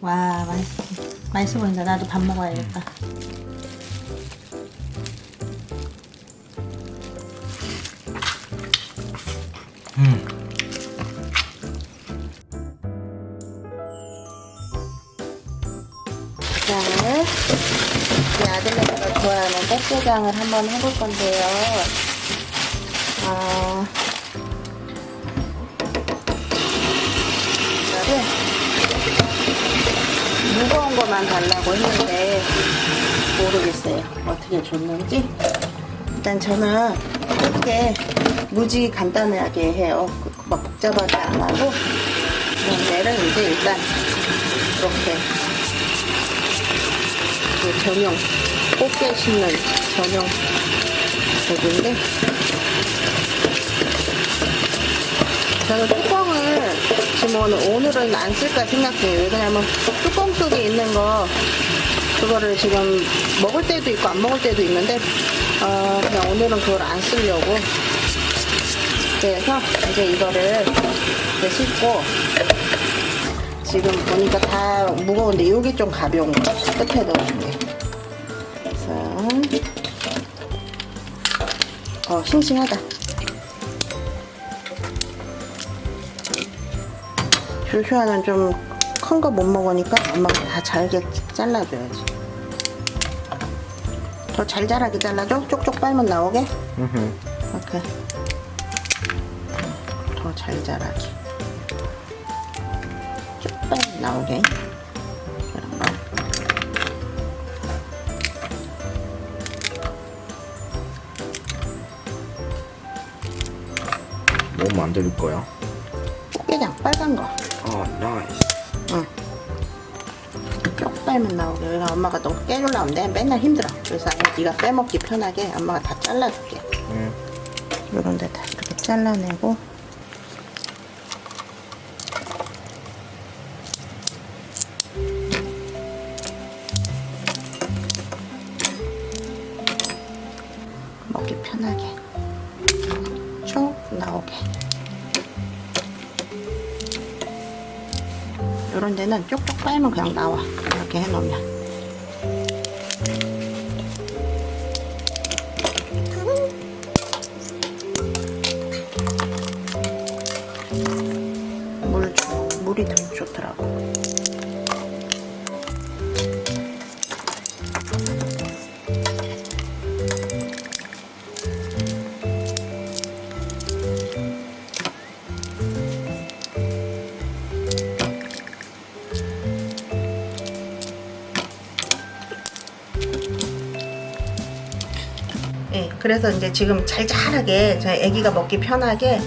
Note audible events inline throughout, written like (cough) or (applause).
와 맛있어. 맛있어 보인다. 나도 밥 먹어야겠다. 음. 자 우리 아들내미가 좋아하는 백개장을 한번 해볼 건데요. 아 무거운 것만 달라고 했는데 모르겠어요. 어떻게 줬는지. 일단 저는 이렇게 무지 간단하게 해요. 그- 막 복잡하게 안 하고 데를 이제 일단 이렇게 그 전용 꽃게 심는 전용 저기인데 저는 지금 오늘, 오늘은 안 쓸까 생각해요. 왜냐면 뚜껑 속에 있는 거 그거를 지금 먹을 때도 있고 안 먹을 때도 있는데 어, 그냥 오늘은 그걸 안 쓰려고. 그래서 이제 이거를 이렇게 씻고 지금 보니까 다 무거운데 여기 좀 가벼운 거 끝에 넣어준 게. 그래서 어 싱싱하다 조슈아는 좀 큰 거 못 먹으니까 엄마가 다 잘게 잘라줘야지 더 잘 자라게 잘라줘? 쪽쪽 빨면 나오게? 음흠. 이렇게 더 잘 자라게 쭉 빨면 나오게. 뭐 만들 거야? 꽃게장 빨간 거 아, 나이스. 쭉 빨면 나오게. 그래서 엄마가 너 깨주려고 하는데 맨날 힘들어. 그래서 아예 네가 빼먹기 편하게 엄마가 다 잘라줄게. 음. 요런 데다 이렇게 잘라내고 요런 데는 쪽쪽 빨면 그냥 나와. 이렇게 해놓으면 그래서 이제 지금 잘잘하게 저희 아기가 먹기 편하게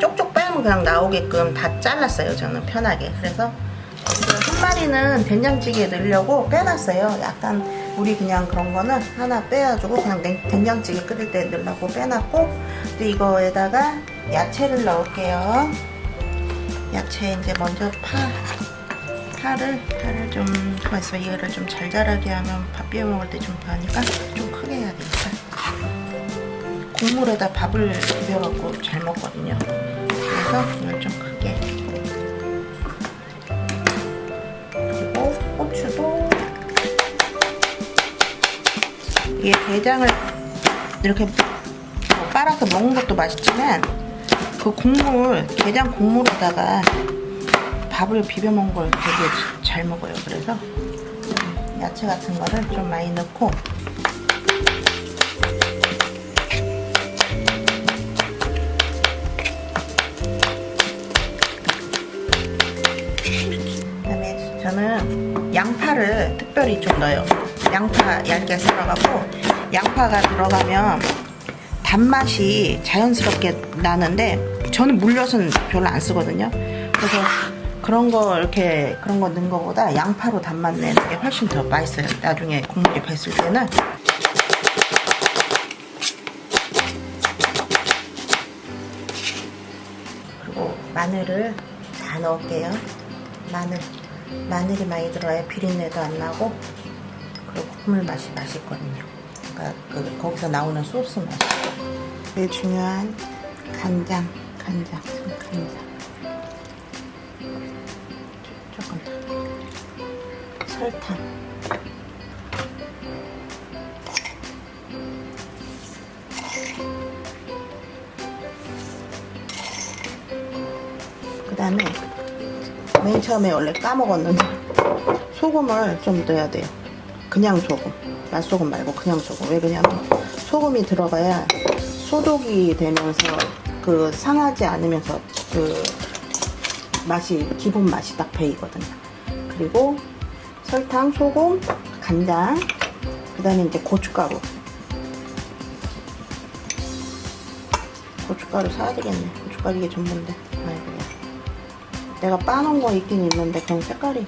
쪽쪽 빨면 그냥 나오게끔 다 잘랐어요. 저는 편하게. 그래서 한 마리는 된장찌개에 넣으려고 빼놨어요. 약간 우리 그냥 그런 거는 하나 빼가지고 그냥 냉- 된장찌개 끓일 때 넣으려고 빼놨고 근데 이거에다가 야채를 넣을게요. 야채 이제 먼저 파 파를 파를 좀 가만 있어 이거를 좀 잘 자라게 하면 밥 비벼 먹을 때좀 하니까 좀 크게 해야 되겠다. 국물에다 밥을 비벼갖고 잘 먹거든요. 그래서 이걸 좀 크게. 그리고 고추도 이게 게장을 이렇게 뭐 빨아서 먹는 것도 맛있지만 그 국물 게장 국물에다가 밥을 비벼 먹는 걸 되게 잘 먹어요. 그래서 야채 같은 거를 좀 많이 넣고 저는 양파를 특별히 좀 넣어요. 양파 얇게 썰어갖고 양파가 들어가면 단맛이 자연스럽게 나는데 저는 물엿은 별로 안 쓰거든요. 그래서 그런 거 이렇게 그런 거 넣은 거보다 양파로 단맛 내는 게 훨씬 더 맛있어요. 나중에 국물이 뱄을 때는 그리고 마늘을 다 넣을게요. 마늘 마늘이 많이 들어야 비린내도 안 나고 그리고 국물 맛이 맛있거든요. 그러니까 그 거기서 나오는 소스 맛이. 제일 중요한 간장, 간장, 간장. 조- 조금 더. 설탕. 그 다음에 맨 처음에 원래 까먹었는데 소금을 좀 넣어야 돼요. 그냥 소금. 맛소금 말고 그냥 소금. 왜 그러냐면 소금이 들어가야 소독이 되면서 그 상하지 않으면서 그 맛이 기본 맛이 딱 배이거든요. 그리고 설탕, 소금, 간장, 그다음에 이제 고춧가루. 고춧가루 사야 되겠네. 고춧가루 이게 전부인데. 아이고. 내가 빠놓은 거 있긴 있는데 그냥 색깔이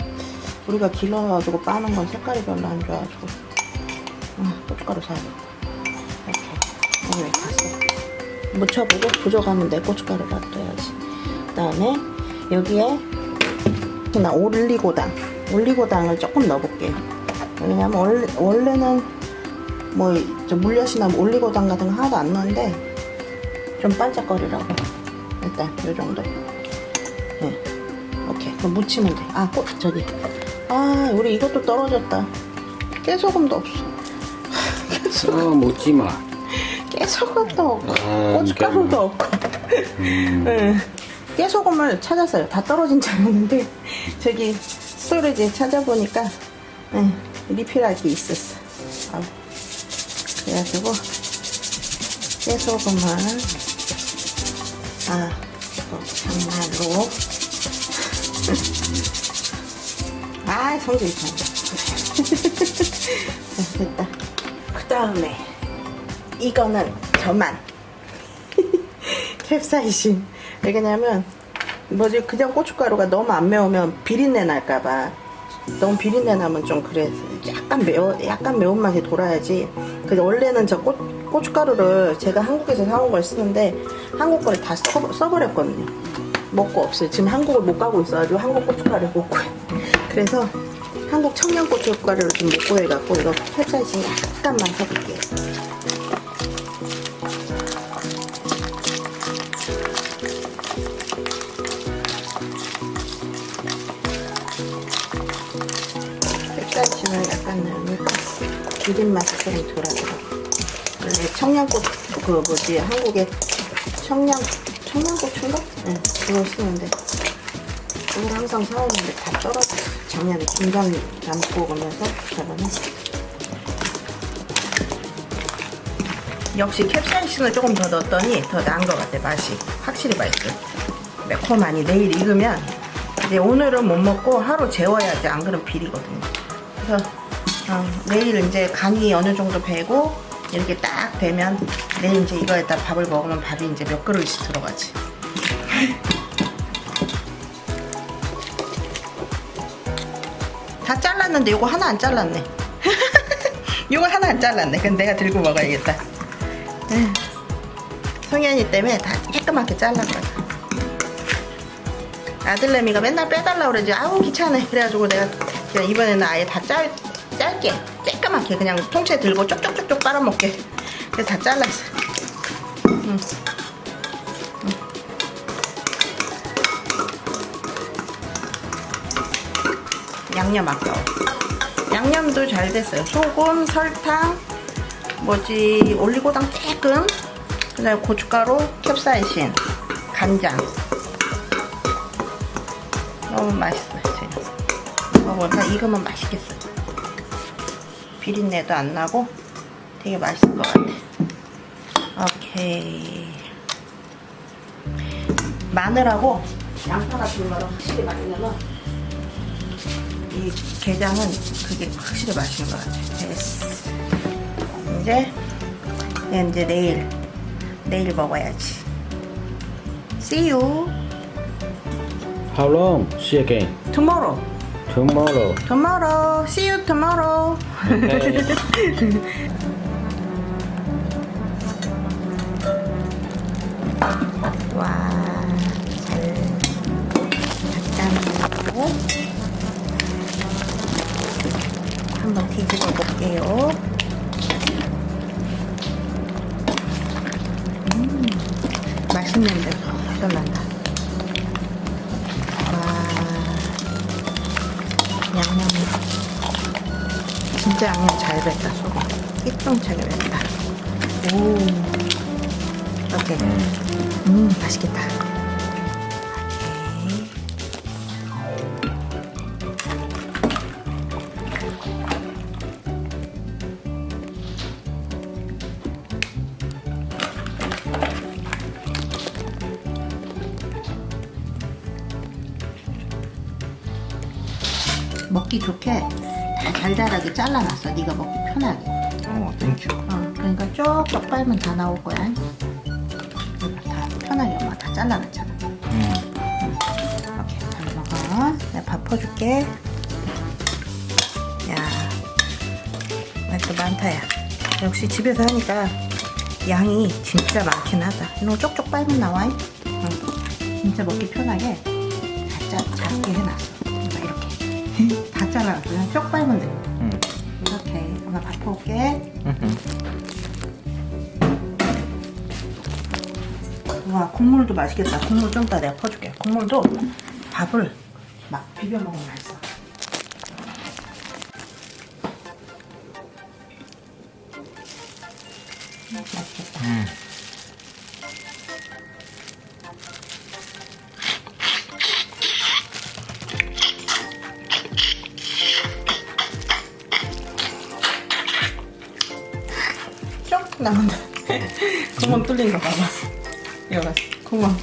우리가 길러가지고 빠는 건 색깔이 별로 안 좋아가지고 아, 고춧가루 사야겠다. 이렇게 오늘 샀어. 묻혀보고 부족하면 내 고춧가루를 놔둬야지. 그 다음에 여기에 나 올리고당, 올리고당을 조금 넣어볼게요. 왜냐면 원래, 원래는 뭐저 물엿이나 뭐 올리고당 같은 거 하나도 안 넣는데 좀 반짝거리라고 일단 요 정도. 네. 그럼 묻히면 돼. 아, 꽃 저기. 아, 우리 이것도 떨어졌다. 깨소금도 없어. (laughs) 아 먹지 마. 깨소금도 없고 아, 고춧가루도 없고. 음. 응. 깨소금을 찾았어요. 다 떨어진 줄 알았는데 저기 스토리지에 찾아보니까 응, 리필할 게 있었어. 아우. 그래가지고 깨소금을 아 장난으로 아 성질 참 (laughs) 됐다. 그 다음에 이거는 저만. (laughs) 캡사이신. 왜냐면 뭐지 그냥 고춧가루가 너무 안 매우면 비린내 날까봐. 너무 비린내 나면 좀 그래 약간 매워 약간 매운맛이 돌아야지. 근데 원래는 저 고, 고춧가루를 제가 한국에서 사온 걸 쓰는데 한국 걸다 써버렸거든요. 먹고 없어요. 지금 한국을 못 가고 있어가지고 한국 고춧가루 못 구해 그래서 한국 청양 고춧가루를 좀 못 구해갖고 이거 캡사이신 약간만 써볼게요 캡사이신을 약간 넣으니까 비린 맛이 좀 덜하더라고. 원래 청양고 그 뭐지 한국에 청양 청양고추인가? 응, 그걸 쓰는데 그걸 항상 사오는데 다 떨어져. 작년에 김장 담고 오면서 저번에 역시 캡사이신을 조금 더 넣었더니 더 나은 것 같아 맛이 확실히 맛있어. 매콤하니 내일 익으면 이제 오늘은 못 먹고 하루 재워야지 안 그러면 비리거든요. 그래서 어, 내일 이제 간이 어느 정도 배고 이렇게 딱 되면 내일 이제 이거에다 밥을 먹으면 밥이 이제 몇 그릇씩 들어가지. 잘랐는데 이거 하나 안 잘랐네. (laughs) 이거 하나 안 잘랐네. 그럼 내가 들고 먹어야겠다. 에휴, 성현이 때문에 다 깔끔하게 잘랐거든. 아들내미가 맨날 빼달라 그러지. 아우 귀찮아. 그래가지고 내가 그냥 이번에는 아예 다 짧, 짧게 쬐끄맣게 그냥 통째 들고 쪽쪽쪽쪽 빨아먹게. 그래서 다 잘랐어. 응. 양념 아까워. 양념도 잘 됐어요. 소금, 설탕, 뭐지 올리고당 조금, 그 다음에 고춧가루, 캡사이신, 간장. 너무 맛있어요, 지금. 먹으니까 익으면 맛있겠어요. 비린내도 안 나고 되게 맛있을 것 같아. 오케이. 마늘하고 양파 같은 거를 확실히 맛있냐면 이 게장은 그게 확실히 맛있는 것 같아. 됐어. 이제 이제 내일 내일 먹어야지. See you How long? See you again. tomorrow. Tomorrow. Tomorrow. See you tomorrow. Okay. 와, 잘 잠깐 한번 뒤집어 볼게요. 음, 맛있는데 소리 난다. 와, 양념이. 진짜 양념 잘 뱄다 소금. 삐뚤차게 뱄다. 오. 이렇게 음 맛있겠다 좋게 다 달달하게 잘라놨어 네가 먹기 편하게 어, 땡큐. 어, 그러니까 쪽쪽 빨면 다 나올 거야. 이거 다 편하게 엄마 다 잘라놨잖아. 음. 이렇게 잘 먹어. 내가 밥 퍼줄게. 야, 맛도 많다야. 역시 집에서 하니까 양이 진짜 많긴 하다. 이런 거 쪽쪽 빨면 나와. 응. 진짜 먹기 편하게 다 짜, 작게 해놨어. 이렇게 다 잘라놨어. 그냥 쪽 빨면 돼. 음. 이렇게 밥 퍼올게. 와 국물도 맛있겠다. 국물 좀 이따 내가 퍼줄게. 국물도 밥을 막 비벼 먹으면 맛있어. 나온다. (laughs) 구멍 뚫린 거 봐봐. 이거 봐. 구멍.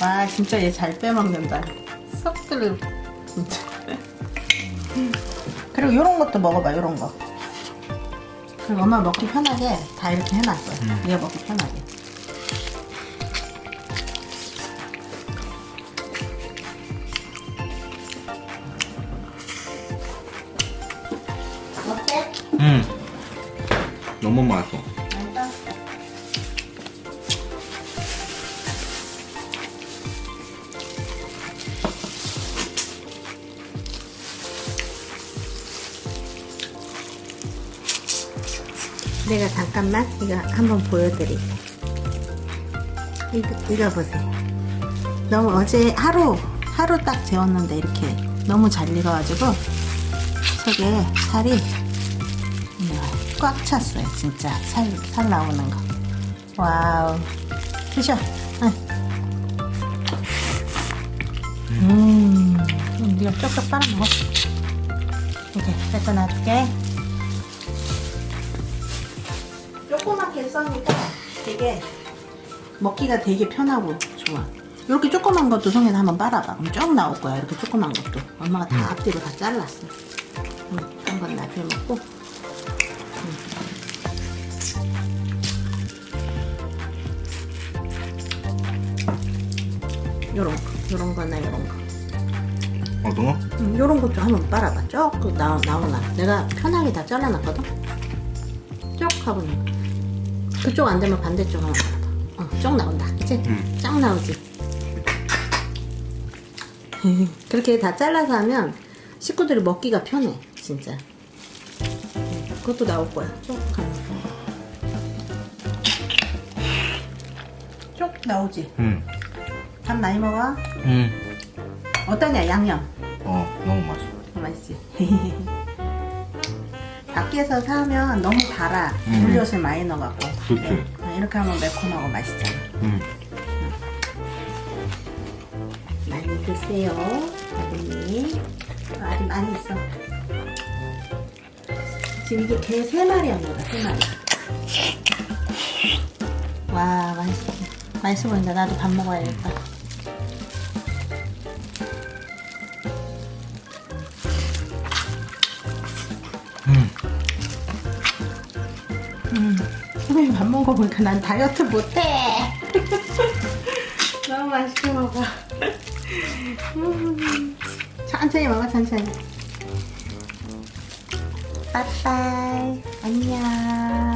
와 진짜 얘 잘 빼먹는다. 쏙 뚫려 진짜. 그리고 이런 것도 먹어봐 이런 거. 그리고 엄마 먹기 편하게 다 이렇게 해놨어. 얘 먹기 편하게. 어때? 음. 너무 맛있어. 내가 잠깐만 이거 한번 보여드릴게. 이거, 이거 보세요. 너무 어제 하루 하루 딱 재웠는데 이렇게 너무 잘 익어가지고 속에 살이 꽉 찼어요 진짜 살, 살 나오는 거 와우 드셔 응. 음, 음 네가 쪽쪽 빨아먹어 이렇게 뺏어 놔줄게 조그맣게 써니까 되게 먹기가 되게 편하고 좋아 이렇게 조그만 것도 송에서 한번 빨아봐 그럼 쭉 나올 거야 이렇게 조그만 것도 엄마가 다 앞뒤로 다 잘랐어 응, 한번 나중에 먹고 요런 거, 요런 거나 요런 거. 거? 음, 요런 것도 한번 빨아봐. 쭉 나, 나오나. 내가 편하게 다 잘라놨거든? 쭉 하고 나. 그쪽 안 되면 반대쪽 한번 빨아봐. 어, 쭉 나온다. 그치? 음. 쫙 나오지? (laughs) 그렇게 다 잘라서 하면 식구들이 먹기가 편해. 진짜. 음, 그것도 나올 거야. 쭉 하면. 쭉 나오지? 음. 밥 많이 먹어? 음. 어떠냐, 양념? 어, 너무 맛있어. 어, 맛있지? (laughs) 밖에서 사면 너무 달아. 음. 물엿을 많이 넣어갖고. 그치. 어, 이렇게 하면 매콤하고 맛있잖아. 음. 많이 드세요, 아드님. 어, 아직 많이 있어. 지금 이게 개 세 마리였나 봐, 세 마리. 와, 맛있어. 맛있어 보인다. 나도 밥 먹어야겠다. 선생님 밥 먹어 보니까 난 다이어트 못해. (laughs) 너무 맛있게 먹어. 음, 천천히 먹어, 천천히. 빠빠이. 안녕.